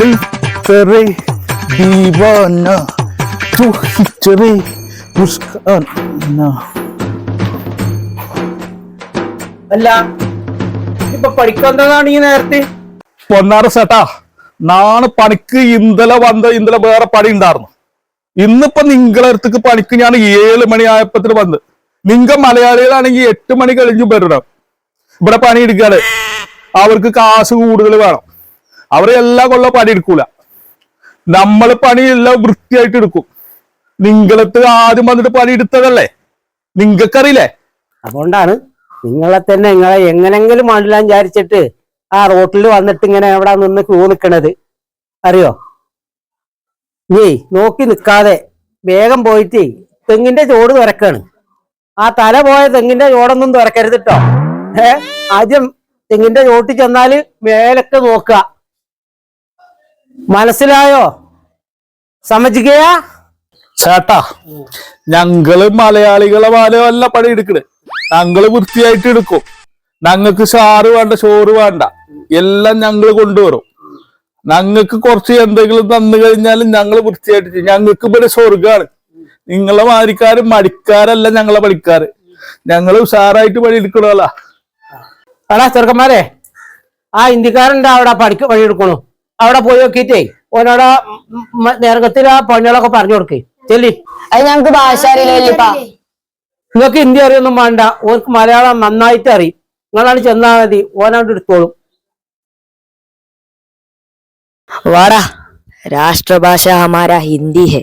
ദിൽത്തറെ ദീവാന ചുഹിച്ചറെ മുസ്കാന അല്ല ഇപ്പൊ പഠിക്കുന്നതാണ് ഈ നേരത്തെ? പൊന്നാറ് ചേട്ടാ നാണ് പണിക്ക് ഇന്നലെ വന്ന ഇന്നലെ വേറെ പണി ഉണ്ടായിരുന്നു. ഇന്നിപ്പോ നിങ്ങളടുത്തേക്ക് പണിക്ക് ഞാൻ ഏഴ് മണിയായപ്പത്തിന് വന്ന്. നിങ്ങ മലയാളികളാണെങ്കിൽ എട്ട് മണി കഴിഞ്ഞു വരണം. ഇവിടെ പണി എടുക്കാതെ അവർക്ക് കാശ് കൂടുതൽ വേണം. അവരെ എല്ലാ കൊല്ലം പണി എടുക്കൂല. നമ്മൾ പണി എല്ലാം വൃത്തിയായിട്ട് എടുക്കും. നിങ്ങളത്ത് ആദ്യം വന്നിട്ട് പണി എടുത്തതല്ലേ? നിങ്ങൾക്കറിയില്ലേ? അതുകൊണ്ടാണ് നിങ്ങളെ തന്നെ നിങ്ങളെ എങ്ങനെങ്കിലും മണ്ടിലാൻ വിചാരിച്ചിട്ട് ആ റോട്ടിൽ വന്നിട്ട് ഇങ്ങനെ എവിടെ നിന്ന് ക്യൂ നിൽക്കണത് അറിയോ? നീ നോക്കി നിക്കാതെ വേഗം പോയിട്ട് തെങ്ങിന്റെ ചോട് തുറക്കാണ്. ആ തല പോയ തെങ്ങിന്റെ ചോടൊന്നും തുറക്കരുത് കേട്ടോ ഏ? ആദ്യം തെങ്ങിന്റെ ചോട്ടിൽ ചെന്നാൽ മേലൊക്കെ നോക്കുക. മനസ്സിലായോ? സമ്മതിക്കയാ ചേട്ടാ ഞങ്ങൾ മലയാളികളെ പോലെയല്ല പണി എടുക്കണേ. ഞങ്ങൾ വൃത്തിയായിട്ട് എടുക്കും. ഞങ്ങൾക്ക് ഷാറ് വേണ്ട ഷോറ് വേണ്ട. എല്ലാം ഞങ്ങൾ കൊണ്ടുവരും. ഞങ്ങൾക്ക് കുറച്ച് എന്തെങ്കിലും തന്നു കഴിഞ്ഞാൽ ഞങ്ങൾ വൃത്തിയായിട്ട് ചെയ്യും. ഞങ്ങൾക്ക് ഇവിടെ സ്വർഗാണ് നിങ്ങളെ മാരിക്കാര് മടിക്കാരല്ല ഞങ്ങളെ പണിക്കാര്. ഞങ്ങൾ ഉഷാറായിട്ട് പണി എടുക്കണമല്ല അടാ ചെറുക്കന്മാരെ ആ ഇന്ത്യക്കാരന്റെ അവിടെ പഠിക്ക പണിയെടുക്കണു? അവിടെ പോയി നോക്കിയിട്ടേ ഓനോട് നേരത്തിൽ ആ പണികളൊക്കെ പറഞ്ഞു കൊടുക്കേ. ചെല്ലി. അത് ഞങ്ങക്ക് ഭാഷ അറിയില്ല നിങ്ങൾക്ക് ഹിന്ദി അറിയൊന്നും വേണ്ട. ഓർക്ക് മലയാളം നന്നായിട്ട് അറിയും. നിങ്ങളാണ് ചെന്നാൽ മതി. ഓനാണ്ട് എടുത്തോളും. വാടാ. രാഷ്ട്രഭാഷ ഹമാര ഹിന്ദി ഹെ.